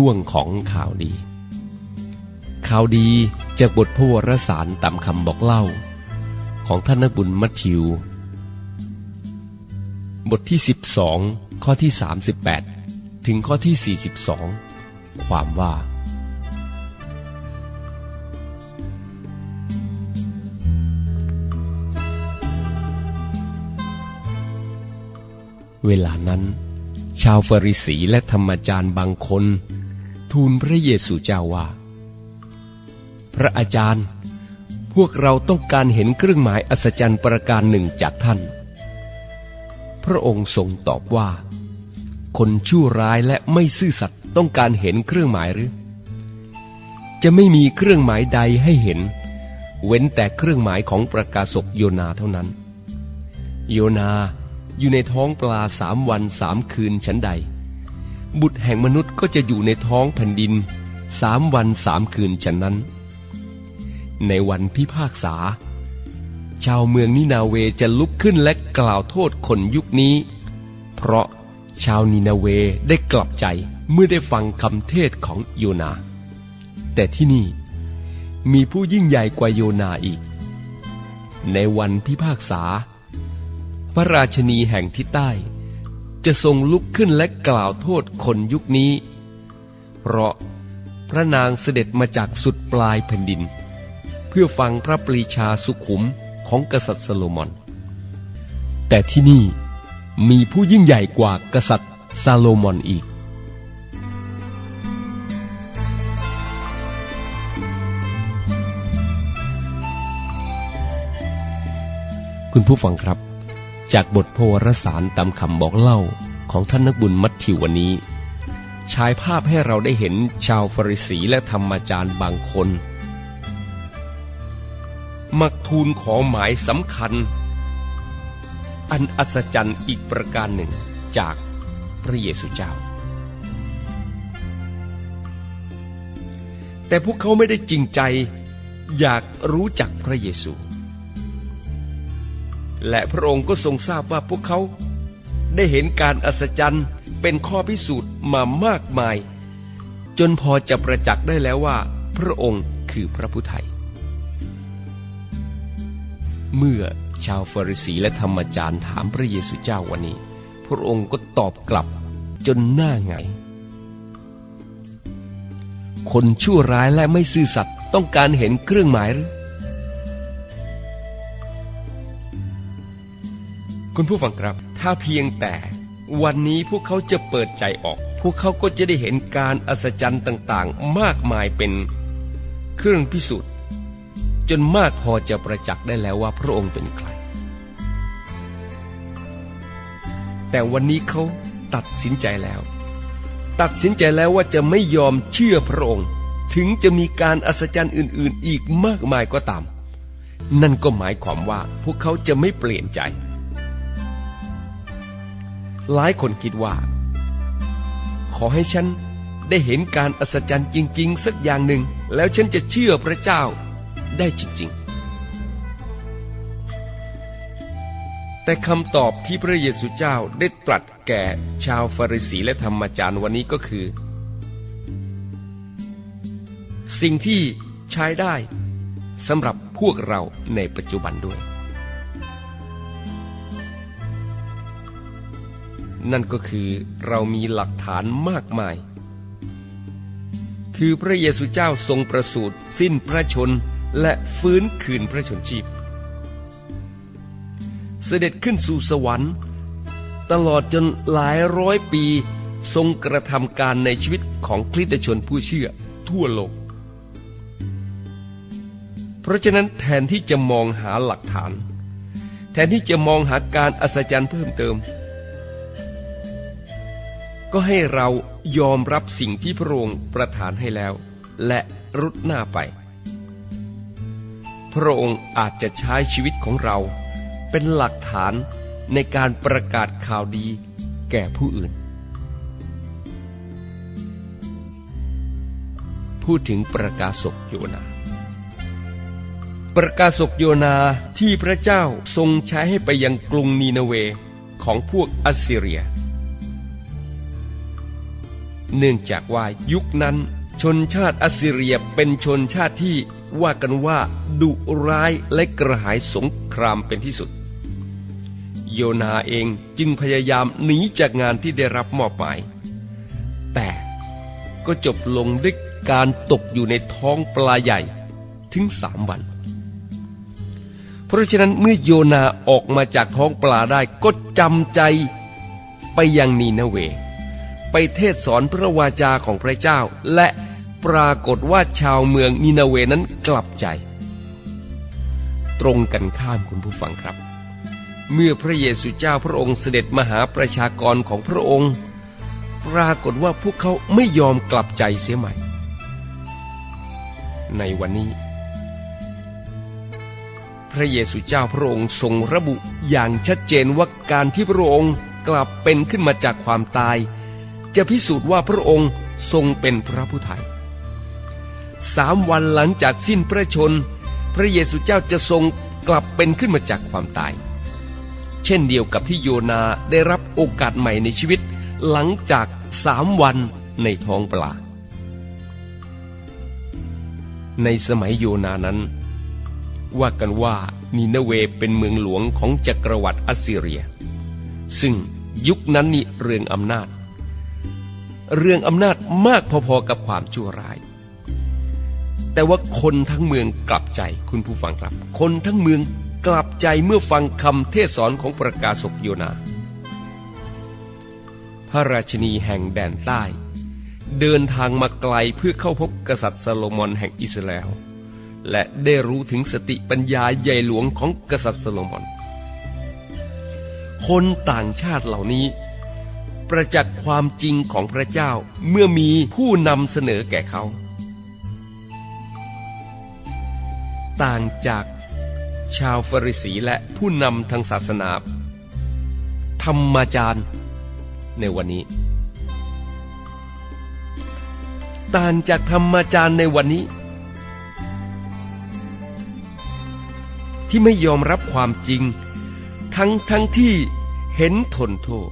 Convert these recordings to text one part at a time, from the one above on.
ช่วงของข่าวดี ข่าวดีจากบทพระวรสารตามคำบอกเล่า ของท่านนักบุญมัทธิว บทที่ 12 ข้อที่ 38 ถึงข้อที่ 42 ความว่า เวลานั้นชาวฟาริสีและธรรมจารย์บางคน ทูลพระเยซูเจ้าว่า พระอาจารย์ พวกเราต้องการเห็นเครื่องหมายอัศจรรย์ประการหนึ่งจากท่าน พระองค์ทรงตอบว่า คนชั่วร้ายและไม่ซื่อสัตย์ต้องการเห็นเครื่องหมายหรือ จะไม่มีเครื่องหมายใดให้เห็น เว้นแต่เครื่องหมายของประกาศกโยนาเท่านั้น โยนาอยู่ในท้องปลาสามวันสามคืนฉันใด บุตรแห่งมนุษย์ก็จะอยู่ในท้องแผ่นดินสามวันสามคืนฉันนั้น ในวันพิพากษา ชาวเมืองนินาเวจะลุกขึ้นและกล่าวโทษคนยุคนี้ เพราะชาวนินาเวได้กลับใจเมื่อได้ฟังคำเทศของโยนา แต่ที่นี่มีผู้ยิ่งใหญ่กว่าโยนาอีก ในวันพิพากษา พระราชนีแห่งทิศใต้ จะทรงลุกขึ้นและกล่าวโทษคนยุคนี้ เพราะพระนางเสด็จมาจากสุดปลายแผ่นดิน เพื่อฟังพระปรีชาสุขุมของกษัตริย์โซโลมอน แต่ที่นี่มีผู้ยิ่งใหญ่กว่ากษัตริย์ซาโลมอนอีกคุณผู้ฟังครับ จากบทพระวรสารตามคำบอกเล่าของท่านนักบุญมัทธิววันนี้ ฉายภาพให้เราได้เห็นชาวฟาริสีและธรรมจารย์บางคน มักทูลขอหมายสำคัญ อันอัศจรรย์อีกประการหนึ่งจากพระเยซูเจ้า แต่พวกเขาไม่ได้จริงใจอยากรู้จักพระเยซู และพระองค์ก็ทรงทราบว่าพวกเขา ได้เห็นการอัศจรรย์เป็นข้อพิสูจน์มามากมาย จนพอจะประจักษ์ได้แล้วว่า พระองค์คือพระผู้ไทย เมื่อชาวฟาริสีและธรรมจารย์ถามพระเยซูเจ้าวันนี้ พระองค์ก็ตอบกลับจนหน้าไง คนชั่วร้ายและไม่ซื่อสัตย์ต้องการเห็นเครื่องหมายหรือ คุณผู้ฟังครับ ถ้าเพียงแต่วันนี้พวกเขาจะเปิดใจออก พวกเขาก็จะได้เห็นการอัศจรรย์ต่างๆ มากมายเป็นเครื่องพิสูจน์ จนมากพอจะประจักษ์ได้แล้วว่าพระองค์เป็นใคร แต่วันนี้เขาตัดสินใจแล้ว ตัดสินใจแล้วว่าจะไม่ยอมเชื่อพระองค์ ถึงจะมีการอัศจรรย์อื่น ๆ อีกมากมายก็ตาม นั่นก็หมายความว่าพวกเขาจะไม่เปลี่ยนใจ หลายคนคิดว่า ขอให้ฉันได้เห็นการอัศจรรย์จริง ๆ สักอย่างหนึ่ง แล้วฉันจะเชื่อพระเจ้าได้จริง ๆ แต่คำตอบที่พระเยซูเจ้าได้ตรัสแก่ชาวฟาริสีและธรรมจารย์วันนี้ก็คือ สิ่งที่ใช้ได้สำหรับพวกเราในปัจจุบันด้วย นั่นก็คือเรามีหลักฐานมากมาย คือพระเยซูเจ้าทรงประสูติสิ้นพระชนและฟื้นคืนพระชนชีพ เสด็จขึ้นสู่สวรรค์ ตลอดจนหลายร้อยปีทรงกระทำการในชีวิตของคริสตชนผู้เชื่อทั่วโลก เพราะฉะนั้นแทนที่จะมองหาหลักฐาน แทนที่จะมองหาการอัศจรรย์เพิ่มเติม ก็ให้เรายอมรับสิ่งที่พระองค์ประทานให้แล้ว และรุดหน้าไป พระองค์อาจจะใช้ชีวิตของเรา เป็นหลักฐานในการประกาศข่าวดีแก่ผู้อื่น พูดถึงประกาศกโยนา ประกาศกโยนาที่พระเจ้าทรงใช้ให้ไปยังกรุงนีนาเวของพวกอัสซีเรีย เนื่องจากว่ายุคนั้นชนชาติอัสซีเรียเป็นชนชาติที่ว่ากันว่าดุร้ายและกระหายสงครามเป็นที่สุด โยนาเองจึงพยายามหนีจากงานที่ได้รับมอบหมาย แต่ก็จบลงด้วยการตกอยู่ในท้องปลาใหญ่ถึงสามวัน เพราะฉะนั้นเมื่อโยนาออกมาจากท้องปลาได้ก็จำใจไปยังนีนาเว ไปเทศสอนพระวาจาของพระเจ้า และปรากฏว่าชาวเมืองนีนาเวนั้นกลับใจ ตรงกันข้ามคุณผู้ฟังครับ เมื่อพระเยซูเจ้าพระองค์เสด็จมาหาประชากรของพระองค์ ปรากฏว่าพวกเขาไม่ยอมกลับใจเสียใหม่ ในวันนี้ พระเยซูเจ้าพระองค์ทรงระบุอย่างชัดเจนว่าการที่พระองค์กลับเป็นขึ้นมาจากความตาย จะพิสูจน์ว่าพระองค์ทรงเป็นพระผู้ไทยสามวันหลังจากสิ้นพระชน พระเยซูเจ้าจะทรงกลับเป็นขึ้นมาจากความตาย เช่นเดียวกับที่โยนาได้รับโอกาสใหม่ในชีวิต หลังจากสามวันในท้องปลา ในสมัยโยนานั้น ว่ากันว่านีนาเวเป็นเมืองหลวงของจักรวรรดิอัสซีเรีย ซึ่งยุคนั้นนี่เรื่องอำนาจ เรื่องอำนาจมากพอๆกับความชั่วร้าย แต่ว่าคนทั้งเมืองกลับใจคุณผู้ฟังครับ คนทั้งเมืองกลับใจเมื่อฟังคำเทศสอนของประกาศกโยนา พระราชนีแห่งแดนใต้ เดินทางมาไกลเพื่อเข้าพบกษัตริย์ซาโลมอนแห่งอิสราเอลและได้รู้ถึงสติปัญญาใหญ่หลวงของกษัตริย์ซาโลมอน คนต่างชาติเหล่านี้ ประจักษ์ความจริงของพระเจ้าเมื่อมีผู้นำเสนอแก่เขา ต่างจากชาวฟาริสีและผู้นำทางศาสนา ธรรมาจารย์ ในวันนี้ ต่างจากธรรมาจารย์ในวันนี้ ที่ไม่ยอมรับความจริง ทั้งทั้งที่เห็นทนโทษ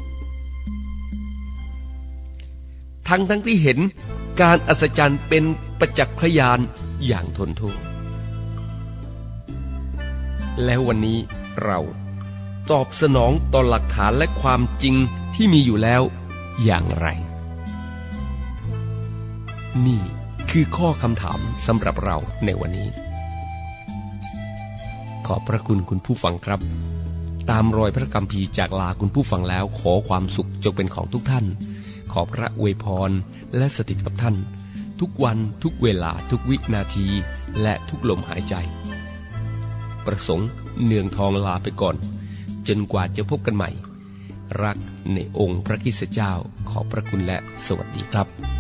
ทั้งทั้งที่เห็นการอัศจรรย์เป็นประจักษ์พยานอย่างทนโทษแล้ววันนี้เราตอบสนองต่อหลักฐานและความจริงที่มีอยู่แล้วอย่างไร นี่คือข้อคำถามสำหรับเราในวันนี้ ขอบพระคุณคุณผู้ฟังครับ ตามรอยพระกัมภีจากลาคุณผู้ฟังแล้วขอความสุขจงเป็นของทุกท่าน ขอพระอวยพร และสถิตกับท่าน ทุกวันทุกเวลาทุกวินาที และทุกลมหายใจ ประสงค์เนืองทองลาไปก่อน จนกว่าจะพบกันใหม่ รักในองค์พระคิสเจ้าขอพระคุณและสวัสดีครับ